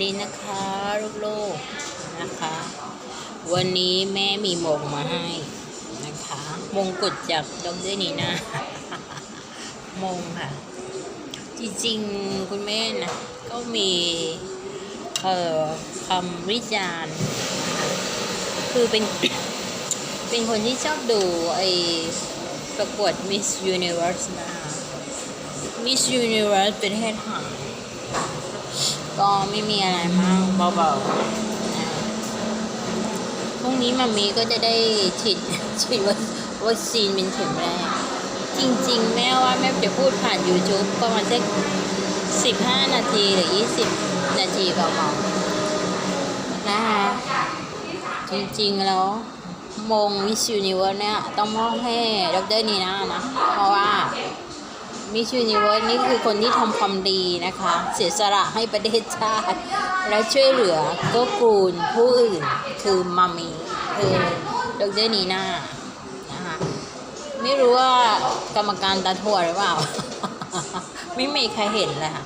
ดีนะคะลูกๆนะคะ วันนี้แม่มีมงมาให้นะคะ มงกุฎจากดรนีนะมงค่ะ จริงๆคุณแม่นะก็มีเอ่อคำวิจารณ์คือเป็นเป็นคนที่ชอบดูไอประกวด Miss Universe นะคะ Miss Universe ประเทศไทย ก็ไม่มีอะไรมากเบาๆพรุ่งนี้มามีก็จะได้ฉีดฉีดวัคซีนเป็นเข็มแรก จริงๆ แม่ว่าแม่จะพูดผ่าน YouTube ประมาณสัก15นาทีหรือ20นาทีเบาๆนะคะจริงๆแล้วมง Miss Universe เนี่ย ต้องมอบให้ดรนีน่านะ เพราะว่า มิช s u นิเวิร์สนี่คือคนที่ทำความดีนะคะ เสียสละให้ประเทศชาติ และช่วยเหลือก็กูลผู้อื่นคือมามีคือดรนีน่านะคะไม่รู้ว่ากรรมการตาถั่วหรือเปล่า ไม่มีใครเห็นเลยค่ะ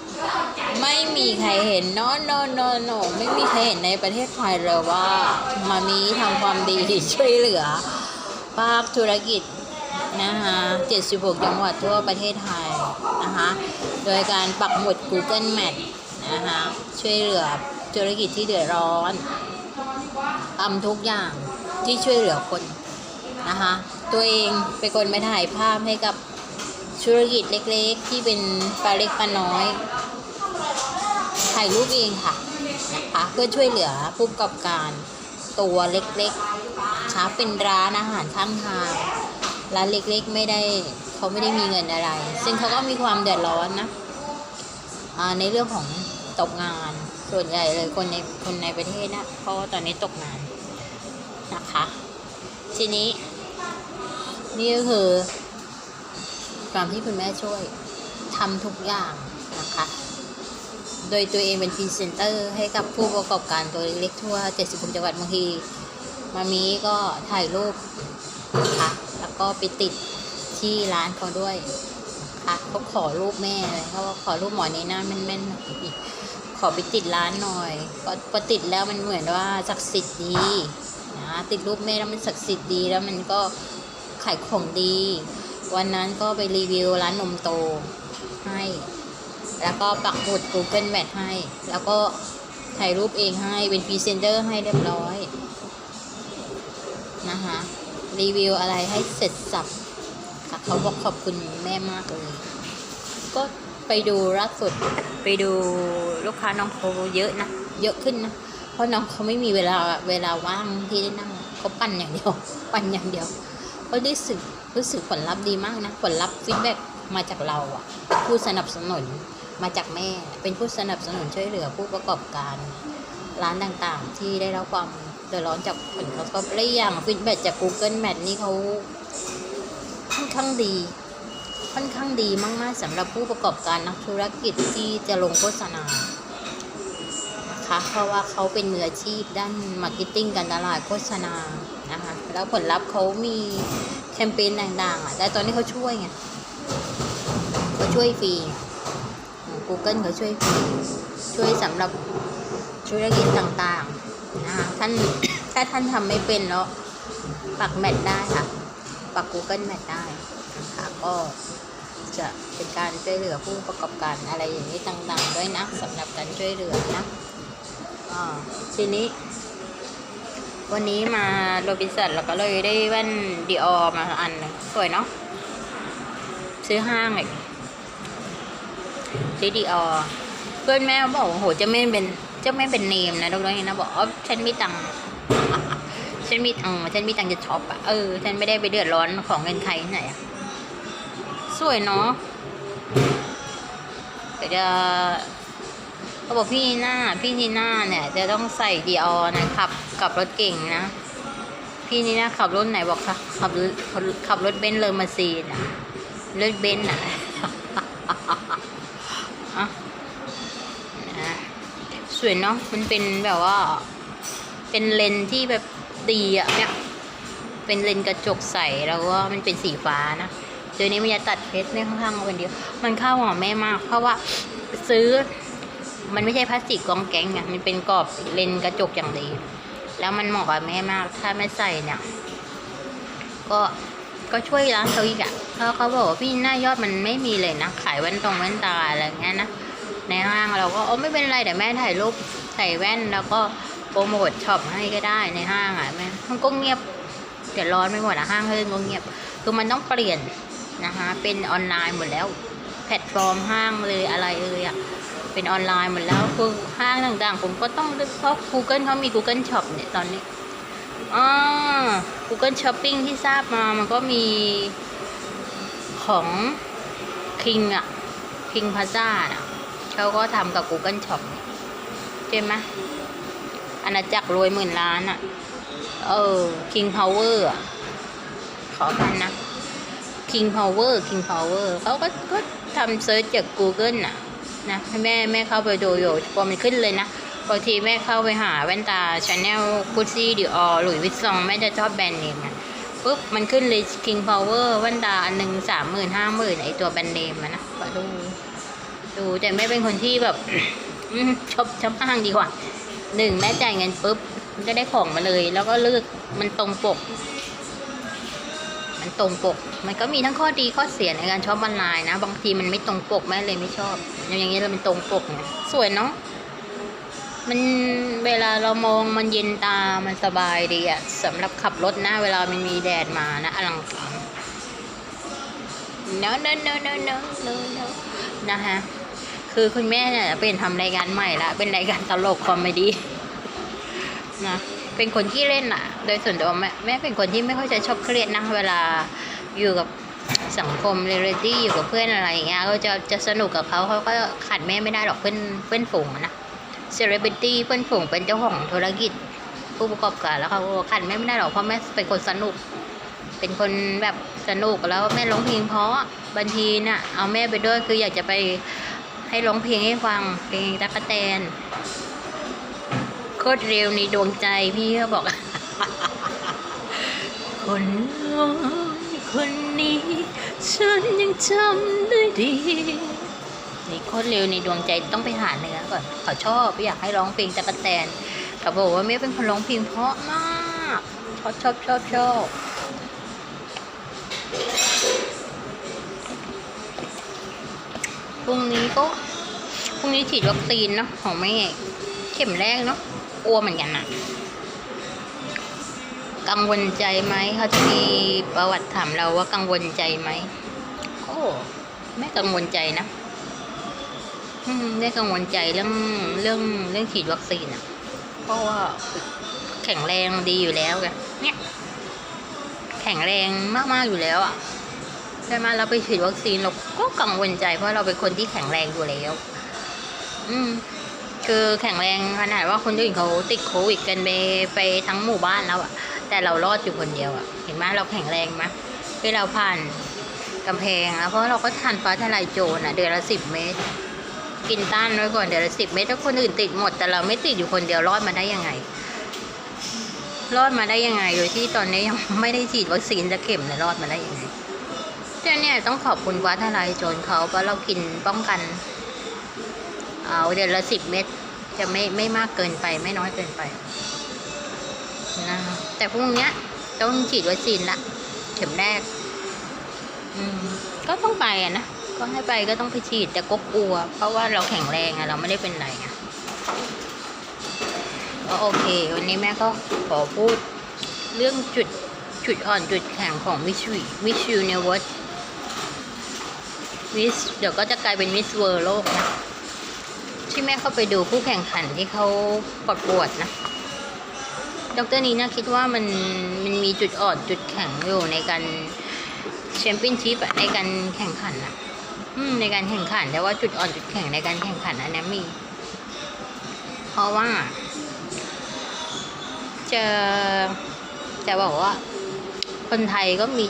ไม่มีใครเห็น no no no no ไม่มีใครเห็นในประเทศไทยเลยว่ามามีทำความดีช่วยเหลือภาคธุรกิจ นะคะ76 จังหวัดทั่วประเทศไทยนะคะ โดยการปักหมุด Google Map นะคะช่วยเหลือธุรกิจที่เดือดร้อนทำทุกอย่างที่ช่วยเหลือคนนะคะ ตัวเองเป็นคนไปถ่ายภาพให้กับธุรกิจเล็กๆ ที่เป็นปลาเล็กปลาน้อย ถ่ายรูปเองค่ะนะคะเพื่อช่วยเหลือผู้ประกอบการตัวเล็กๆนะคะเป็นร้านอาหารข้างทาง ร้านเล็กๆไม่ได้เขาไม่ได้มีเงินอะไร ซึ่งเขาก็มีความเดือดร้อนนะในเรื่องของตกงานส่วนใหญ่เลยคนในคนในประเทศนะเพราะตอนนี้ตกงานนะคะ ทีนี้ นี่ก็คือความที่คุณแม่ช่วยทำทุกอย่างนะคะ โดยตัวเองเป็นพรีเซนเตอร์ให้กับผู้ประกอบการตัวเล็กๆทั่ว 76 จังหวัดบางทีมามีก็ถ่ายรูป นะคะแล้วก็ไปติดที่ร้านเขาด้วยนะคะเขาขอรูปแม่เลยเขาบอกขอรูปหมอนี้นะแม่นๆหน่อยขอไปติดร้านหน่อยก็พอติดแล้วมันเหมือนว่าศักดิ์สิทธิ์ดีนะติดรูปแม่แล้วมันศักดิ์สิทธิ์ดีแล้วมันก็ขายของดี วันนั้นก็ไปรีวิวร้านนมโตให้ แล้วก็ปักหมุด Google Map ให้ แล้วก็ถ่ายรูปเองให้เป็นพรีเซนเตอร์ให้เรียบร้อยนะคะ รีวิวอะไรให้เสร็จสับค่ะเขาบอกขอบคุณแม่มากเลย ก็ไปดูล่าสุดไปดูลูกค้าน้องเขาเยอะนะเยอะขึ้นนะเพราะน้องเขาไม่มีเวลาเวลาว่างที่ได้นั่งเขาปั่นอย่างเดียว ปั่นอย่างเดียวก็รู้สึกรู้สึกผลลัพธ์ดีมากนะผลลัพธ์ฟีดแบ็กมาจากเราอะ ผู้สนับสนุนมาจากแม่ เป็นผู้สนับสนุนช่วยเหลือผู้ประกอบการร้านต่างๆ ที่ได้รับความ เดือดร้อนจากผลกระทบและอย่างฟีดแบ็จาก Google Map นี่เขาค่อนข้างดี ค่อนข้างดีมาก ๆสำหรับผู้ประกอบการนักธุรกิจที่จะลงโฆษณานะคะเพราะว่าเขาเป็นมืออาชีพด้านมาร์เก็ตติ้งการตลาดโฆษณานะคะแล้วผลลัพธ์เขามีแคมเปญต่างๆอะแต่ตอนนี้เขาช่วยไงเขาช่วยฟรี Google เขาช่วยฟรีช่วยสำหรับธุรกิจต่างๆ นะคะท่านถ้าท่านทำไม่เป็นแล้วปักแมทได้ค่ะ ปัก Google Map ได้นะคะก็จะเป็นการช่วยเหลือผู้ประกอบการอะไรอย่างนี้ต่างๆ ด้วยนะสำหรับการช่วยเหลือนะอ่าทีนี้ วันนี้มาโรบินสันแล้วก็เลยได้แว่นดีออมาอันสวยเนาะซื้อห้างเลยซื้อดีออเพื่อนแม่บอกโหจะไม่เป็น จะไม่เป็นเนมนะตรงนี้นะบอกอ๋อฉันมีตังค์ฉันมีตังฉันมีตังค์จะช็อปอะเออฉันไม่ได้ไปเดือดร้อนของเงินใครที่ไหนอะสวยเนาะเดี๋ยวจะเขาบอกพี่นีน่าพี่นีน่าเนี่ย จะต้องใส่ดีออนะขับกับรถเก่งนะ พี่นีน่าขับรถไหนบอกค่ะขับขับรถเบนซ์เลอมาซีนอะรถเบนซ์อะนะ สวยเนาะมันเป็นแบบว่า เป็นเลนที่แบบดีอะเนี่ยเป็นเลนกระจกใสแล้วก็มันเป็นสีฟ้านะเดี๋ยวนี้มันจะตัดเพชรในข้างๆเอาเป็นเดียว มันเข้าหัวแม่มาก เพราะว่าซื้อมันไม่ใช่พลาสติกกองแกงไงมันเป็นกรอบเลนกระจกอย่างดี แล้วมันเหมาะกับแม่มาก ถ้าแม่ใส่เนี่ย ก็ก็ช่วยร้านเขาอีกอะเพราะเขาบอกว่าพี่หน้ายอดมันไม่มีเลยนะ ขายแว่นตรงแว่นตาอะไรอย่างเงี้ยนะ ในห้างเราก็โอ้ไม่เป็นไรเดี๋ยวแม่ถ่ายรูปใส่แว่นแล้วก็โปรโมทช็อปให้ก็ได้ในห้างอะแม่มันก็เงียบเดี๋ยวร้อนไม่หมดอะห้างเฮิร์นก็เงียบ คือมันต้องเปลี่ยนนะคะเป็นออนไลน์หมดแล้ว แพลตฟอร์มห้างเลยอะไรเอ่ยอะเป็นออนไลน์หมดแล้วคือห้างต่างๆ ผมก็ต้องเลือกเพราะ Google เขามี Google Shop เนี่ยตอนนี้อ่า Google Shopping ที่ทราบมามันก็มีของ King อะ King Plaza น่ะ เขาก็ทำกับ Google Shop ใช่ไหมอาณาจักรรวยหมื่นล้านอะ เออ King Power อะ ขอกันนะ King Power King Power เขาก็ก็ทำเซิร์ชจาก Google น่ะ นะให้แม่แม่เข้าไปดูอยู่พอมันขึ้นเลยนะบางทีแม่เข้าไปหาแว่นตาชาแนลกุซี่ดิออหลุยวิตซองแม่จะชอบแบรนด์เนมนะปุ๊บมันขึ้นเลย King Power แว่นตาอันหนึ่งสามหมื่นห้าหมื่นไอตัวแบรนด์เนมนะก็ดู ดูแต่แม่เป็นคนที่แบบชอบชอบห้างดีกว่าหนึ่งแม่จ่ายเงินปุ๊บมันก็ได้ของมาเลย แล้วก็เลือกมันตรงปก มันตรงปก มันก็มีทั้งข้อดีข้อเสียในการชอปออนไลน์นะ บางทีมันไม่ตรงปกแม่เลยไม่ชอบ อย่างเงี้ยเราเป็นตรงปกเนี่ยสวยเนาะมันเวลาเรามองมันเย็นตา มันสบายดีอะสำหรับขับรถนะ เวลามันมีแดดมานะอลังการ no no no no no no no นะคะ คือคุณแม่เนี่ยเป็นทำรายการใหม่ละเป็นรายการตลกคอมเมดี้นะเป็นคนที่เล่นอะโดยส่วนตัวแม่แม่เป็นคนที่ไม่ค่อยจะชอบเครียดนะเวลาอยู่กับสังคมเรลิตี้อยู่กับเพื่อนอะไรอย่างเงี้ยก็จะจะสนุกกับเขาเขาก็ขัดแม่ไม่ได้หรอกเพื่อนเพื่อนฝูงนะเซเลบริตี้เพื่อนฝูงเป็นเจ้าของธุรกิจผู้ประกอบการแล้วเขาขัดแม่ไม่ได้หรอกเพราะแม่เป็นคนสนุก เป็นคนแบบสนุกแล้วแม่ร้องเพลงเพราะบางทีน่ะเอาแม่ไปด้วยคืออยากจะไป ให้ร้องเพลงให้ฟังเพลงตั๊กแตนโคตรเร็วในดวงใจพี่เขาบอก คนน้อยคนนี้ ฉันยังจำได้ดี นี่โคตรเร็วในดวงใจต้องไปหาเนื้อก่อนเขาชอบอยากให้ร้องเพลงตะกะแตนเขาบอกว่าแม่เป็นคนร้องเพลงเพราะมากชอบชอบชอบชอบ พรุ่งนี้ก็พรุ่งนี้ฉีดวัคซีนเนาะของแม่เข็มแรกเนาะกลัวเหมือนกันอะกังวลใจไหมเขาจะมีประวัติถามเราว่ากังวลใจไหมโอ้ไม่กังวลใจนะได้กังวลใจเรื่องเรื่องเรื่องฉีดวัคซีนอะ เพราะว่าแข็งแรงดีอยู่แล้วไงเนี่ย แข็งแรงมากๆอยู่แล้วอะ ใช่ไหมเราไปฉีดวัคซีนเราก็กังวลใจ เพราะเราเป็นคนที่แข็งแรงอยู่แล้ว อืม คือแข็งแรงขนาดว่าคนอื่นเขาติดโควิดกันไปไปทั้งหมู่บ้านแล้วอะแต่เรารอดอยู่คนเดียวอะเห็นไหมเราแข็งแรงไหมที่เราผ่านกำแพงแล้วเพราะเราก็ทานฟ้าทลายโจรอะเดือนละสิบเมตร กินต้านไว้ก่อนเดือนละสิบเมตรถ้าคนอื่นติดหมดแต่เราไม่ติดอยู่คนเดียวรอดมาได้ยังไงรอดมาได้ยังไง โดยที่ตอนนี้ยังไม่ได้ฉีดวัคซีนจะเข็มเนี่ยรอดมาได้ยังไง เนี่ยเนี่ยต้องขอบคุณฟ้าทลายโจรเขาเพราะเรากินป้องกัน เอาเดือนละสิบเม็ดจะไม่ไม่มากเกินไปไม่น้อยเกินไปนะแต่พรุ่งเนี้ยต้องฉีดวัคซีนละเข็มแรก อืมก็ต้องไปอะนะก็ให้ไปก็ต้องไปฉีดแต่ก็กลัว เพราะว่าเราแข็งแรงอะเราไม่ได้เป็นไรอะก็โอเค วันนี้แม่ก็ขอพูดเรื่องจุดจุดอ่อนจุดแข็งของวิชวิวิชูเนเวิร์ วิสเดี๋ยวก็จะกลายเป็นวิสเวอร์โลกนะ ที่แม่เข้าไปดูผู้แข่งขันที่เขาประกวดนะดรนีน่าคิดว่ามันมันมีจุดอ่อนจุดแข็งอยู่ในการแชมเปี้ยนชิพในการแข่งขันอะในการแข่งขันแต่ว่าจุดอ่อนจุดแข็งในการแข่งขันอันนี้มี เพราะว่า จะจะบอกว่า คนไทยก็มี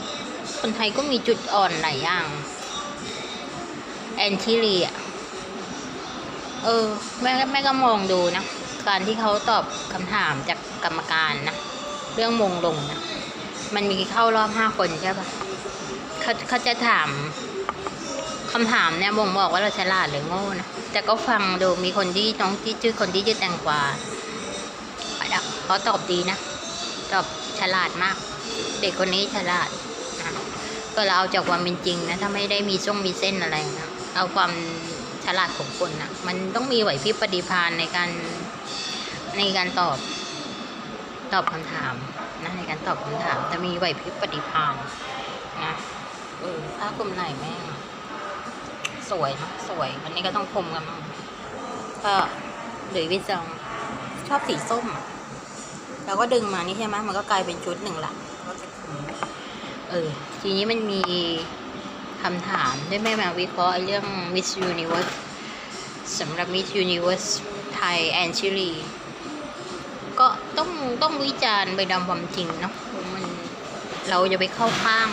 คนไทยก็มีจุดอ่อนหลายอย่าง แอนชิลีอะ เออ แม่แม่ก็มองดูนะ การที่เขาตอบคำถามจากกรรมการนะ เรื่องมงลงนะ มันมีเข้ารอบห้าคนใช่ปะเขาเขาจะถามคำถามเนี่ยบ่งบอกว่าเราฉลาดหรือโง่นะ แต่ก็ฟังดูมีคนที่น้องที่ชื่อคนที่ชื่อแตงกวาเขาตอบดีนะ ตอบฉลาดมาก เด็กคนนี้ฉลาดนะก็เราเอาจากความเป็นจริงนะ ถ้าไม่ได้มีช่องมีเส้นอะไรนะ เอาความฉลาดของคนนะมันต้องมีไหวพริบปฏิภาณในการในการตอบตอบคำถามนะในการตอบคำถามจะมีไหวพริบปฏิภาณนะเออถ้ากลุ่มไหนแม่สวยนะสวยอันนี้ก็ต้องคมกันก็หรือวิจองชอบสีส้มแล้วก็ดึงมานี่ใช่ไหมมันก็กลายเป็นชุดหนึ่งละเออ ทีนี้มันมี คำถามได้แม่มาวิเคราะห์เรื่อง Miss Universe สำหรับ Miss Universe ไทยแอนชิลี ก็ต้องต้องวิจารณ์ไปดำความจริงเนาะมันเราจะไปเข้าข้าง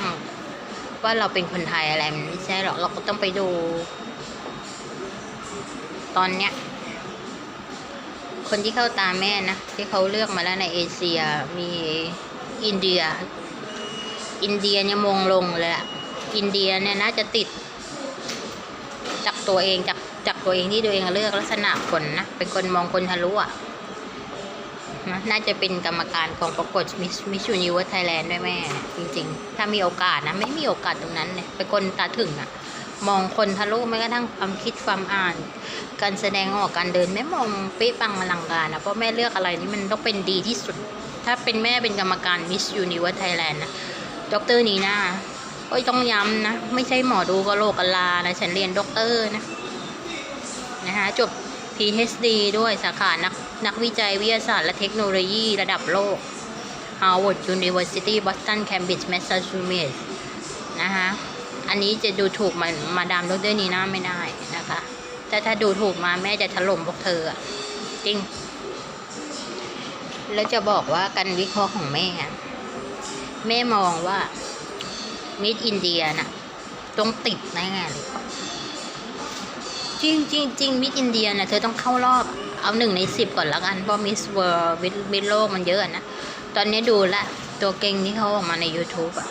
ว่าเราเป็นคนไทยอะไรมันไม่ใช่หรอกเราก็ต้องไปดู ตอนเนี้ยคนที่เข้าตามแม่นะ ที่เขาเลือกมาแล้วในเอเชียมีอินเดีย อินเดียเนี่ยมงลงเลยอะ อินเดียเนี่ยน่าจะติด จากตัวเองจากจากตัวเองที่ตัวเองเลือกลักษณะคนนะเป็นคนมองคนทะลุอะนะน่าจะเป็นกรรมการกองประกวดมิสมิชูนิวไทยแลนด์ด้วยแม่ จริง ๆ ถ้ามีโอกาสนะ ไม่มีโอกาสตรงนั้นเนี่ยเป็นคนตาถึงอะมองคนทะลุแม้กระทั่งความคิดความอ่าน การแสดงออกการเดินแม่มองเป๊ะปังอลังการนะเพราะแม่เลือกอะไรนี่มันต้องเป็นดีที่สุด ถ้าเป็นแม่เป็นกรรมการมิสยูนิเว r ร์ไทยแลนด์นะดรนีน่า ก็ต้องย้ำนะ ไม่ใช่หมอดูกะโหลกกะลานะ ฉันเรียนด็อกเตอร์นะ นะคะจบ PhD ด้วยสาขานักนักวิจัยวิทยาศาสตร์และเทคโนโลยีระดับโลก Harvard University Boston Cambridge Massachusetts นะคะอันนี้จะดูถูกมามาดามด็อกเตอร์นีน่าไม่ได้นะคะแต่ถ้าดูถูกมาแม่จะถล่มพวกเธอจริง แล้วจะบอกว่าการวิเคราะห์ของแม่ แม่มองว่า มิดอินเดียน่ะต้องติดแน่เลยจริงจริงจริงมิดอินเดียน่ะเธอต้องเข้ารอบเอาหนึ่งในสิบก่อนละกันเพราะมิสเวิร์มิดโลกมันเยอะนะ ตอนนี้ดูละ ตัวเก่งที่เขาออกมาใน YouTube อะ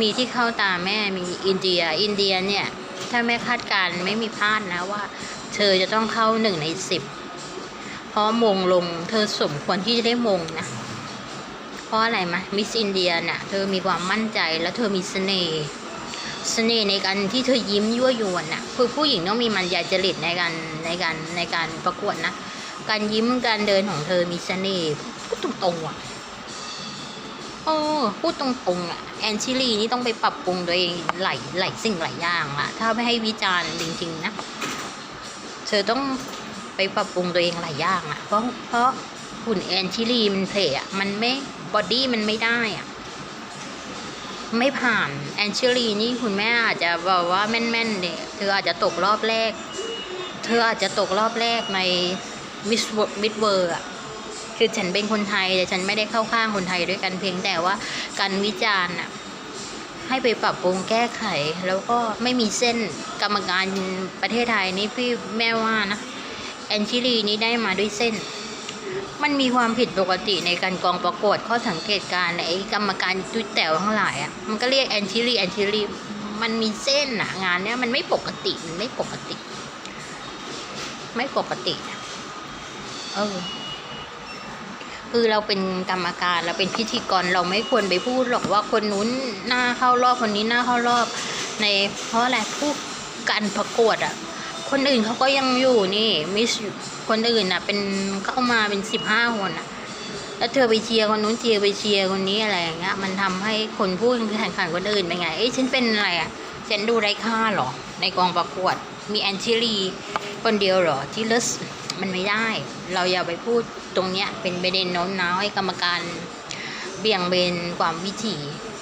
มีที่เข้าตาแม่มีอินเดีย อินเดียเนี่ย ถ้าแม่คาดการณ์ไม่มีพลาดนะว่า เธอจะต้องเข้าหนึ่งในสิบเพราะมงลง เธอสมควรที่จะได้มงนะ เพราะอะไรมะมิสอินเดียน่ะเธอมีความมั่นใจแล้วเธอมีเสน่ห์เสน่ห์ในการที่เธอยิ้มยั่วยวนน่ะคือผู้หญิงต้องมีมันยาจริตในการในการในการประกวดนะ การยิ้มการเดินของเธอมีเสน่ห์พูดตรงๆอะโอ้พูดตรงๆอะแอนชิลีนี่ต้องไปปรับปรุงตัวเองหลายหลายสิ่งหลายอย่างอะ ถ้าไม่ให้วิจารณ์จริงๆนะ เธอต้องไปปรับปรุงตัวเองหลายอย่างอะ เพราะเพราะหุ่นแอนชิลีมันเพลอะมันไม่ บอดี้มันไม่ได้อะไม่ผ่านแอนเชิลีนี่คุณแม่อาจจะบอกว่าแม่นๆเนี่ยเธออาจจะตกรอบแรก เธออาจจะตกรอบแรกในมิสมิดเวอร์อะคือฉันเป็นคนไทยแต่ฉันไม่ได้เข้าข้างคนไทยด้วยกันเพียงแต่ว่าการวิจารณ์อะให้ไปปรับปรุงแก้ไขแล้วก็ไม่มีเส้นกรรมการประเทศไทยนี่พี่แม่ว่านะแอนชิลีนี้ได้มาด้วยเส้น มันมีความผิดปกติในการกองประกวดข้อสังเกตการไอ้กรรมการจุดแต๋วทั้งหลายอะมันก็เรียกแอนชิลีแอนชิลีมันมีเส้นอะงานเนี้ยมันไม่ปกติมันไม่ปกติ ไม่ปกติเออคือเราเป็นกรรมการเราเป็นพิธีกรเราไม่ควรไปพูดหรอกว่าคนนู้นหน้าเข้ารอบคนนี้หน้าเข้ารอบ ในเพราะอะไรผู้การประกวดอะ คนอื่นเขาก็ยังอยู่นี่มิสคนอื่นน่ะ เป็นเข้ามาเป็นสิบห้าคนอะ แล้วเธอไปเชียร์คนนู้นเชียร์ไปเชียร์คนนี้อะไรอย่างเงี้ย มันทำให้คนพูดแข่งขันคนอื่นเป็นไง เอ้ยฉันเป็นอะไรอะฉันดูไร้ค่าเหรอ ในกองประกวด มีแอนชิลีคนเดียวเหรอที่เลสมันไม่ได้ เราอย่าไปพูดตรงเนี้ยเป็นประเด็นโน้มน้าวให้กรรมการ บี่ยงเบนความวิถี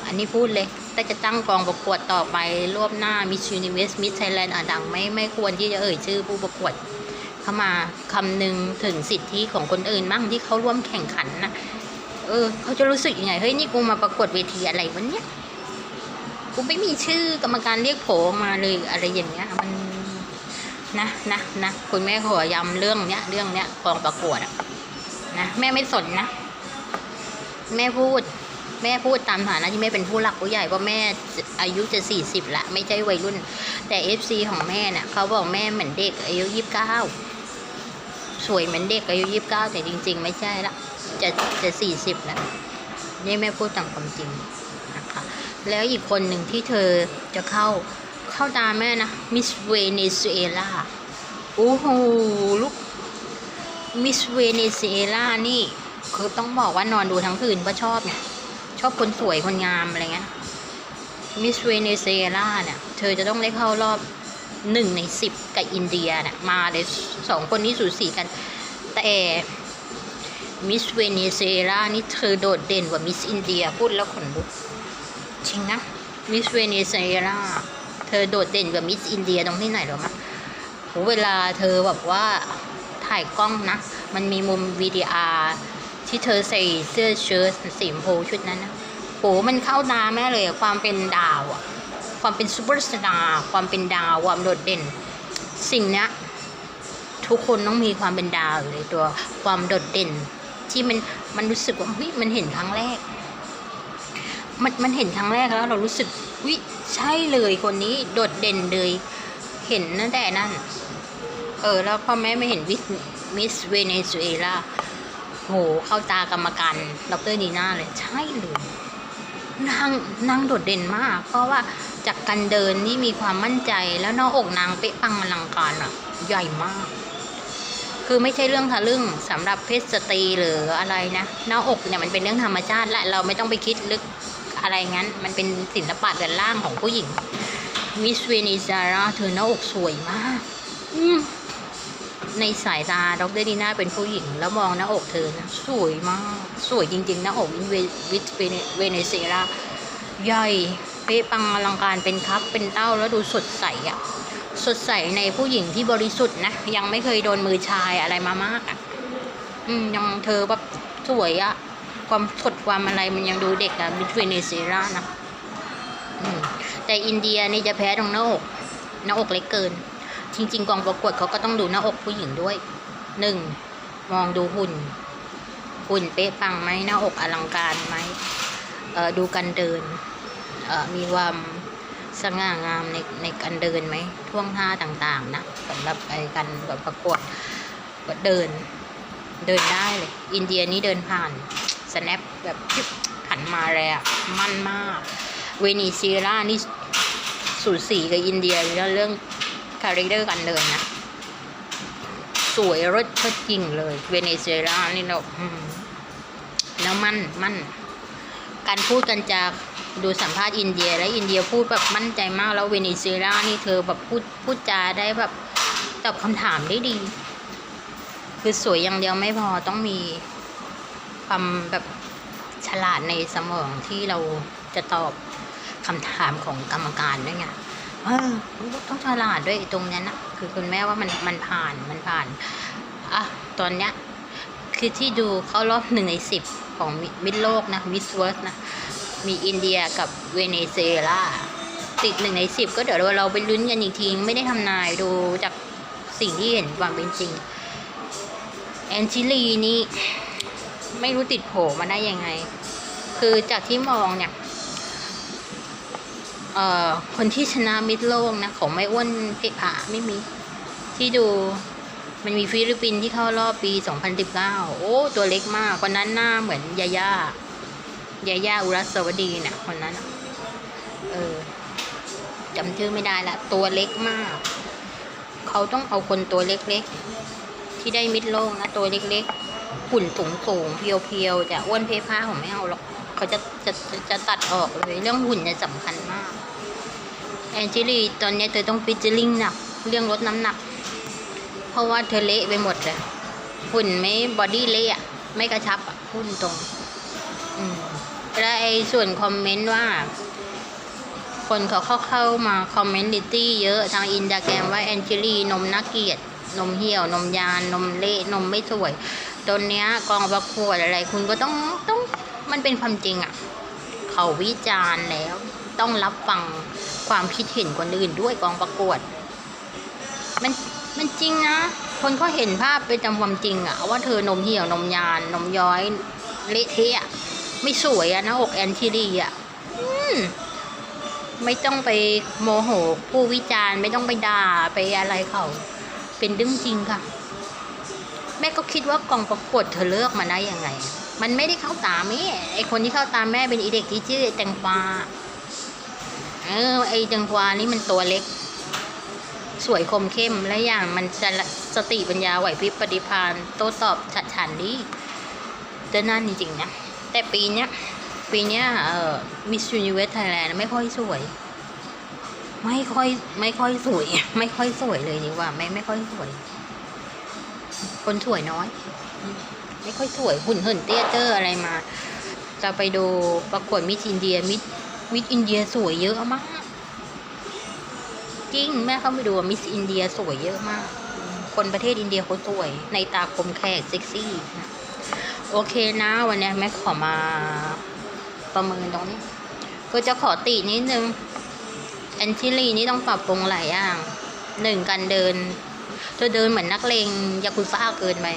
อันนี้พูดเลยแต่จะตั้งกองประกวดต่อไปรวบหน้า Miss Universe Miss Thailand อะดังไม่ไม่ควรที่จะเอ่ยชื่อผู้ประกวดเข้ามาคำนึงถึงสิทธิของคนอื่นบ้างที่เขาร่วมแข่งขันนะเออเขาจะรู้สึกยังไงเฮ้ยนี่กูมาประกวดเวทีอะไรวะเนี่ยกูไม่มีชื่อกรรมการเรียกโผล่มาเลยอะไรอย่างเงี้ยมันนะนะนะคุณแม่ขอย้ำเรื่องเนี้ยเรื่องเนี้ยกองประกวดอะนะแม่ไม่สนนะ แม่พูด แม่พูดตามฐานะที่แม่เป็นผู้หลักผู้ใหญ่เพราะแม่อายุจะสี่สิบละไม่ใช่วัยรุ่น แต่เอฟซีของแม่เน่ะเขาบอกแม่เหมือนเด็กอายุยี่สิบเก้าสวยเหมือนเด็กอายุยี่สิบเก้าแต่จริง ๆ ไม่ใช่ละจะจะสี่สิบล้วนี่แม่พูดตามความจริงนะคะแล้วอีกคนหนึ่งที่เธอจะเข้าเข้าตามแม่นะมิสเวเนซุเอลาโอ้โหลูกมิสเวเนซุเอลานี่ คือต้องบอกว่านอนดูทั้งคืนเพราะชอบเนี่ย ชอบคนสวยคนงามอะไรเงี้ยมิสเวเนซุเอลาเนี่ย เธอจะต้องได้เข้ารอบหนึ่งในสิบกับอินเดียเนี่ยมาเลยสองคนนี้สูสีกัน แต่มิสเวเนซุเอลานี่เธอโดดเด่นกว่ามิสอินเดียพูดแล้วขนลุกจริงนะมิสเวเนซุเอลาเธอโดดเด่นกว่ามิสอินเดียตรงที่ไหนหรอมะเวลาเธอแบบว่าถ่ายกล้องนะ มันมีมุมวีดีอาร์ ที่เธอใส่เสื้อเชิ้ตสีชมพูชุดนั้นนะโหมันเข้าตาแม่เลยความเป็นดาวอะความเป็นซูเปอร์สตาร์ความเป็นดาวความโดดเด่น สิ่งนี้ทุกคนต้องมีความเป็นดาวอยู่ในตัวความโดดเด่น ที่มันมันรู้สึกว่าเฮ้ยมันเห็นครั้งแรก มันมันเห็นครั้งแรกแล้ว เรารู้สึกวิใช่เลยคนนี้โดดเด่นเลยเห็นตั้งแต่นั่น เออ แล้วพอแม่ไม่เห็นวิสมิสเวเนซุเอลา โหเข้าตากรรมการดรนีน่าเลยใช่เลยนางนางโดดเด่นมาก เพราะว่าจากการเดินนี่มีความมั่นใจแล้วหน้าอกนางเป๊ะปังอลังการอะใหญ่มาก คือไม่ใช่เรื่องทะลึ่งสำหรับเพศสตรีหรืออะไรนะหน้าอกเนี่ยมันเป็นเรื่องธรรมชาติและเราไม่ต้องไปคิดลึกอะไรงั้น มันเป็นศิลปะเดินล่างของผู้หญิงมิสเวนิซาร่าเธอหน้าอกสวยมาก อืม ในสายตาดรดีน่าเป็นผู้หญิง แล้วมองหน้าอกเธอนะสวยมาก สวยจริงๆหน้าอกววิสเวเนเซราใหญ่เป๊ะปังอลังการเป็นครับ เป็นเต้าแล้วดูสดใสอะสดใสในผู้หญิงที่บริสุทธิ์นะ ยังไม่เคยโดนมือชายอะไรมามากอะอืมยังเธอแบบสวยอะความสดความอะไรมันยังดูเด็กอะมิสเวเนเซรานะแต่อินเดียนี่จะแพ้ตรงหน้าอกหน้าอกเล็กเกิน จริง ๆกองประกวดเขาก็ต้องดูหน้าอกผู้หญิงด้วยหนึ่งมองดูหุ่น หุ่นเป๊ะปังไหมหน้าอกอลังการไหมดูการเดินมีความสง่างามในในการเดินไหมท่วงท่าต่างๆนะสำหรับไอ้การแบบประกวดเดิน เดินได้เลย อินเดียนี่เดินผ่าน snap แบบจิ๊บหันมาเลยอะมั่นมาก เวนิซีลานี่สูสีกับอินเดียแล้วเรื่อง คารคเตอร์การเดินะ สวยรสก็จริงเลย เวเนซุเอลานี่เราแล้วมั่นมั่น การพูดกันจากดูสัมภาษณ์อินเดีย แล้วอินเดียพูดแบบมั่นใจมากแล้วเวเนซุเอลานี่เธอแบบพูดพูดจาได้แบบตอบคำถามได้ดี คือสวยอย่างเดียวไม่พอต้องมีความแบบฉลาดในสมองที่เราจะตอบคำถามของกรรมการด้วยไง เออต้องฉลาดด้วยตรงนี้นะคือคุณแม่ว่ามันมันผ่านมันผ่านอะตอนเนี้ยคือที่ดูเข้ารอบหนึ่งในสิบของมิดโลกนะมิสเวิร์สนะมีอินเดียกับเวเนซุเอลาติดหนึ่งในสิบก็เดี๋ยวเราไปลุ้นกันอีกทีไม่ได้ทำนายดูจากสิ่งที่เห็นความเป็นจริง แอนชิลีนี่ไม่รู้ติดโผมาได้ยังไง คือจากที่มองเนี่ย เอ่อคนที่ชนะมิดโลกนะ ของไม่อ้วนเพผาไม่มี ที่ดูมันมีฟิลิปปินส์ที่เข้ารอบปี 2019 โอ้ ตัวเล็กมากคนนั้นหน้าเหมือนยาย่ายาย่าอุรัสวดีเนี่ยคนนั้นเออจำชื่อไม่ได้ละ ตัวเล็กมาก เขาต้องเอาคนตัวเล็กๆ ที่ได้มิดโลกนะ ตัวเล็กๆหุ่นสูงๆเพียวๆแต่อ้วนเพผ้าผมไม่เอาหรอก เขาจะจะจะจะตัดออกเลยเรื่องหุ่นเนี่ยสำคัญมากแอนจิลีตอนนี้เธอต้องฟิชเจอริงหนักเรื่องลดน้ำหนัก เพราะว่าเธอเละไปหมดเลยหุ่นไม่บอดี้เละไม่กระชับหุ่นตรง อืมแล้วไอ้ส่วนคอมเมนต์ว่า คนเขาเข้าเข้ามาคอมเมนต์ลิตี้เยอะทางอินดาแกรมว่าแอนเจลีนมน่าเกลียดนมเหี่ยวนมยานนมเละนมไม่สวยตอนเนี้ยกองประกวดอะไร คุณก็ต้องต้อง มันเป็นความจริงอะ่ะ เขาวิจารณ์แล้ว ต้องรับฟังความคิดเห็นคนอื่นด้วยกองประกวด มันมันจริงนะ คนเขาเห็นภาพไปตามความจริงอะว่าเธอนมเหี่ยวนมยาน นมย้อยเละเทะไม่สวยอะนะอกแอนทิลีอะอมไม่ต้องไปโมโหผู้วิจารณ์ ไม่ต้องไปด่าไปอะไรเขา เป็นเรื่องจริงค่ะ แม่ก็คิดว่ากองประกวดเธอเลือกมาได้ยังไง มันไม่ได้เข้าตามแม่ไอคนที่เข้าตามแม่เป็นอีเด็กที่ชื่อแตงกวาเออไอแตงกวานี่มันตัวเล็ก สวยคมเข้มและอย่างมันจะสติปัญญาไหวพริบปฏิภาณโต้ตอบฉัดฉันดีเดินหน้าจริงๆนะแต่ปีเนี้ยปีเนี้ยเอ่อมิสยูนิเวสไทยแลนด์ไม่ค่อยสวย ไม่ค่อยไม่ค่อยสวย ไม่ค่อยสวยเลยดีกว่า ไม่ไม่ค่อยสวย คนสวยน้อย ไม่ค่อยสวยหุ่นเหินเตี้ยเจออะไรมา จะไปดูประกวดมิสอินเดียมิสมิสอินเดียสวยเยอะมาก จริงแม่เข้าไปดูมิสอินเดียสวยเยอะมาก คนประเทศอินเดียเขาสวย ในตาคมแขกเซ็กซี่นะโอเคนะวันนี้แม่ขอมาประเมินตรงนี้ ก็จะขอตินิดนึงแอนชิลีนี่ต้องปรับปรุงหลายอย่างหนึ่งการเดินเธอเดินเหมือนนักเลงยากุซ่าเกินไป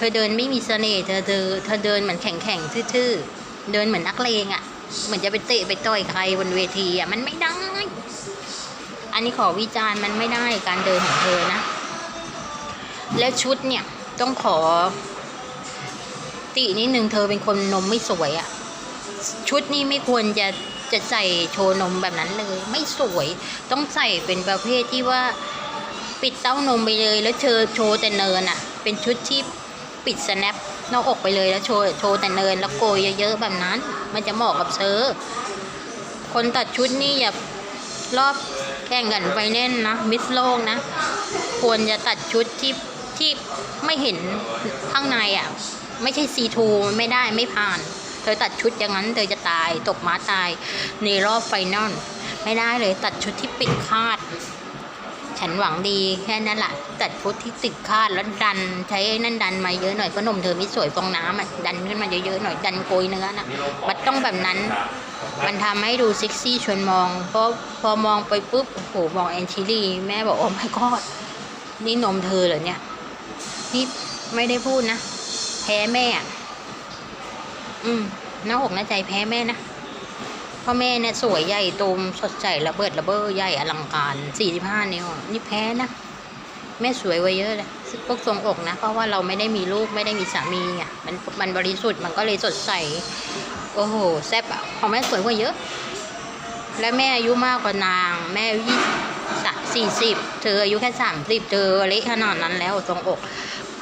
ธอเดินไม่มีเสน่ห์เธอเธอเธอเดินเหมือนแข็งแข็งทื่อๆ เดินเหมือนนักเลงอะ่ะ เหมือนจะไปเตะไปต่อยใครบนเวทีอะ่ะมันไม่ได้ อันนี้ขอวิจารณ์มันไม่ได้การเดินของเธอนะ แล้วชุดเนี่ยต้องขอ ตินิดนึงเธอเป็นคนนมไม่สวยอะ่ะ ชุดนี้ไม่ควรจะจะใส่โชว์นมแบบนั้นเลย ไม่สวยต้องใส่เป็นประเภทที่ว่า ปิดเต้านมไปเลย แล้วเธอโชว์แต่เนินอะ่ะ เป็นชุดที่ ปิดสแนปหน้าอกไปเลยแล้วโชว์โชว์แต่เนินแล้วโกยเยอะๆแบบนั้น มันจะเหมาะกับเธอร์คนตัดชุดนี่อย่ารอบแข่งกันไปเล่นนะ มิสโลกนะ ควรจะตัดชุดที่ที่ไม่เห็นข้างในอะ ไม่ใช่ซีทูไม่ได้ไม่ผ่าน เธอตัดชุดอย่างนั้น เธอจะตายตกม้าตายในรอบไฟนอลไม่ได้เลยตัดชุดที่ปิดคาด ฉันหวังดีแค่นั้นแหละตัดชุดที่ติดคาดแล้วดันใช้นั่นดันมาเยอะหน่อยเพราะนมเธอไม่สวยฟองน้ำอะดันขึ้นมาเยอะๆหน่อยดันโกยเนื้อนะมันต้องแบบนั้น มันทำให้ดูเซ็กซี่ชวนมองเพราะพอมองไปปุ๊บโอ้โหมองแอนชิลีแม่บอกโอ้ไม่กอดนี่นมเธอเหรอเนี่ยนี่ไม่ได้พูดนะแพ้แม่อืมหน้าอกหน้าใจแพ้แม่นะ พ่อแม่เนี่ยสวยใหญ่โตมสดใสระเบิดระเบ้อใหญ่อลังการสี่สิบห้านิ้วนี่แพ้นะแม่สวยกว่าเยอะเลยพวกทรงอกนะ เพราะว่าเราไม่ได้มีลูกไม่ได้มีสามีไงมันมันบริสุทธิ์มันก็เลยสดใสโอ้โหแซ่บอะของแม่สวยกว่าเยอะ และแม่อายุมากกว่านาง แม่อายุยี่สี่สิบเธออายุแค่สามสิบเธอเละขนาดนั้นแล้วทรงอก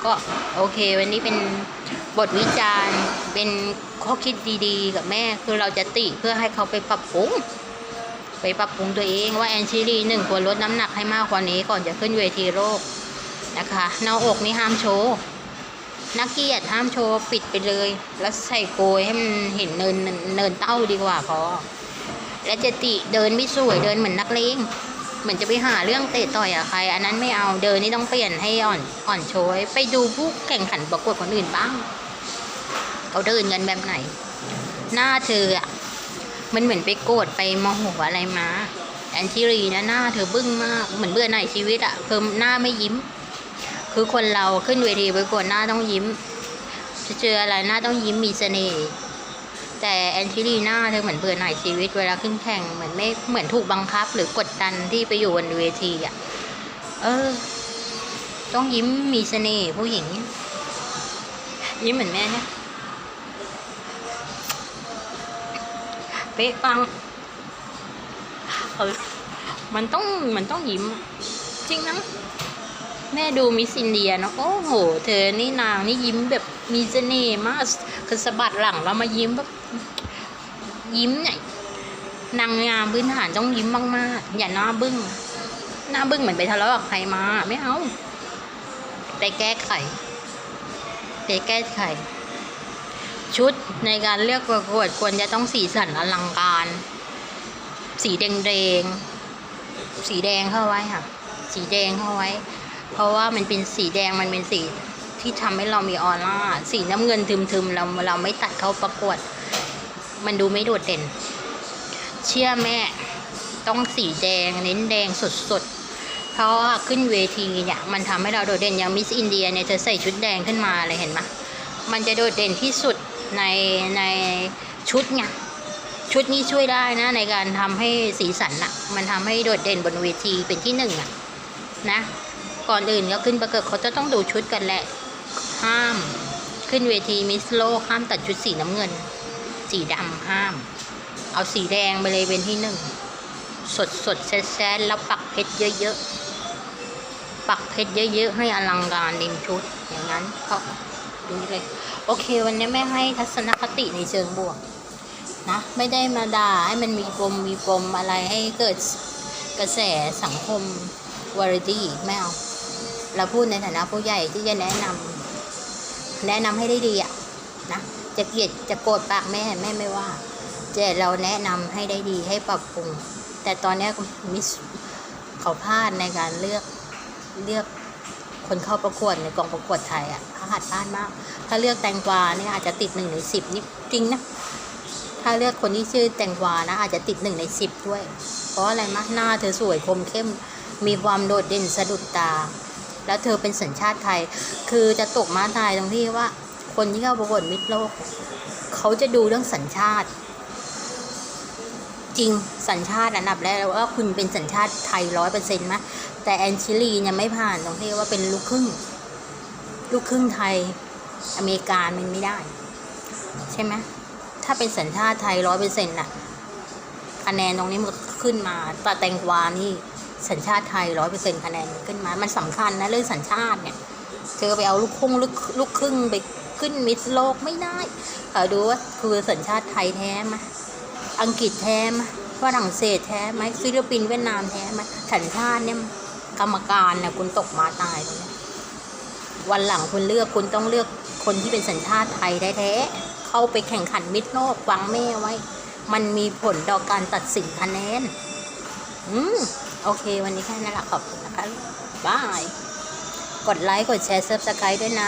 ก็โอเค วันนี้เป็นบทวิจารณ์เป็น ข้อคิดดีๆ กับแม่คือเราจะติเพื่อให้เขาไปปรับปรุงไปปรับปรุงตัวเองว่าแอนชิลีหนึ่งควรลดน้ำหนักให้มากกว่านี้ก่อนจะขึ้นเวทีโลกนะคะหน้าอกนี่ห้ามโชว์นักเกียรติห้ามโชว์ปิดไปเลย แล้วใส่โกยให้มันเห็นเนินเนินเต้าดีกว่าพอและจะติเดินไม่สวยเดินเหมือนนักเลงเหมือนจะไปหาเรื่องเตะต่อยอะใคร อันนั้นไม่เอาเดินนี่ต้องเปลี่ยนให้อ่อนอ่อนโชยไปดูผู้แข่งขันประกวดคนอื่นบ้าง เขาเดินกันแบบไหน หน้าเธออะมันเหมือนไปโกรธไปโมโหอะไรมาแอนชิลีนะหน้าเธอบึ้งมากเหมือนเบื่อหน่ายชีวิตอะเพิ่มหน้าไม่ยิ้ม คือคนเราขึ้นเวทีไปกวดหน้าต้องยิ้มจะเจออะไรหน้าต้องยิ้มมีเสน่ห์แต่แอนชิลีหน้าเธอเหมือนเบื่อหน่ายชีวิตเวลาขึ้นแข่งเหมือนไม่เหมือนถูกบังคับ หรือกดดันที่ไปอยู่บนเวทีอะเออ ต้องยิ้มมีเสน่ห์ผู้หญิง ยิ้มเหมือนแม่เนี่ เป๊ะปังเออมันต้องมันต้องยิ้ม จริงนะแม่ดูมิสอินเดียเนอะโอ้โห เธอนี่นางนี่ยิ้มแบบมีเสน่ห์มากคือสะบัดหลังแล้วมายิ้มแบบยิ้มเนี่ยนางงามพื้นฐานต้องยิ้มมากๆอย่าหน้าบึ้งหน้าบึ้งเหมือนไปทะเลาะกับใครมา ไม่เอาไปแก้ไขไปแก้ไข ชุดในการเลือกประกวดควรจะต้องสีสันอลังการ สีแดงแดงสีแดงเข้าไว้ค่ะ สีแดงเข้าไว้ เพราะว่ามันเป็นสีแดงมันเป็นสีที่ทำให้เรามีออร่า สีน้ำเงินทึมๆเราเราไม่ตัดเข้าประกวด มันดูไม่โดดเด่น เชื่อแม่ต้องสีแดงเน้นแดงสดๆ เพราะว่าขึ้นเวทีเนี่ยมันทำให้เราโดดเด่นอย่างมิสอินเดียเนี่ยเธอใส่ชุดแดงขึ้นมาเลยเห็นไหมมันจะโดดเด่นที่สุด ในในชุดไงชุดนี้ช่วยได้นะในการทำให้สีสันอะมันทำให้โดดเด่นบนเวทีเป็นที่หนึ่งอะนะ ก่อนอื่นก็ขึ้นประกวดเขาจะต้องดูชุดกันแหละ ห้าม ขึ้นเวทีมิสโลกห้ามตัดชุดสีน้ำเงิน สีดำห้าม เอาสีแดงไปเลยเป็นที่หนึ่งสดสดแซ่แซ่แล้วปักเพชรเยอะๆปักเพชรเยอะๆให้อลังการเต็มชุดอย่างนั้นก็ ดูเลย โอเค วันนี้แม่ให้ทัศนคติในเชิงบวกนะไม่ได้มาด่าให้มันมีปมมีปมอะไรให้เกิดกระแสสังคมวาไรตี้ไม่เอาเราพูดในฐานะผู้ใหญ่ที่จะแนะนำแนะนำให้ได้ดีอะนะจะเกลียดจะโกรธปากแม่แม่ไม่ว่าแต่เราแนะนำให้ได้ดีให้ปรับปรุง แต่ตอนนี้มิสเขาพลาดในการเลือกเลือก คนเข้าประกวดในกองประกวดไทยอะเขาหัดพลาดมาก ถ้าเลือกแตงกวาเนี่ยอาจจะติดหนึ่งในสิบนี่จริงนะถ้าเลือกคนที่ชื่อแตงกวานะอาจจะติดหนึ่งในสิบด้วย เพราะอะไรมากหน้าเธอสวยคมเข้ม มีความโดดเด่นสะดุดตา แล้วเธอเป็นสัญชาติไทย คือจะตกม้าตายตรงที่ว่า คนที่เข้าประกวดมิตรโลก เขาจะดูเรื่องสัญชาติ จริงสัญชาติอันดับแรกแล้วว่าคุณเป็นสัญชาติไทยร้อยเปอร์เซ็นต์ไหมแต่แอนชิลีเนี่ยไม่ผ่านตรงที่ว่าเป็นลูกครึ่ง ลูกครึ่งไทยอเมริกันมันไม่ได้ ใช่ไหมถ้าเป็นสัญชาติไทยร้อยเปอร์เซ็นต์น่ะคะแนนตรงนี้มันขึ้นมาแต่แตงกวานี่สัญชาติไทยร้อยเปอร์เซ็นต์คะแนนขึ้นมา มันสำคัญนะเรื่องสัญชาติเนี่ย เธอไปเอาลูกครึ่งลูกลูกครึ่งไปขึ้นมิสโลกไม่ได้เขาดูว่าคือสัญชาติไทยแท้ไหม อังกฤษแท้ไหมฝรั่งเศสแท้ไหมฟิลิปปินส์เวียดนามแท้ไหมสัญชาติเนี่ยกรรมการเนี่ยคุณตกมาตายตรงเนี้ยวันหลังคุณเลือกคุณต้องเลือกคนที่เป็นสัญชาติไทยแท้ๆเข้าไปแข่งขันมิดโลกฟังแม่ไว้ มันมีผลต่อการตัดสินคะแนน อืม โอเค วันนี้แค่นั้นแหละขอบคุณนะคะบาย กดไลค์ กดแชร์เซิร์ฟสไครต์ด้วยนะ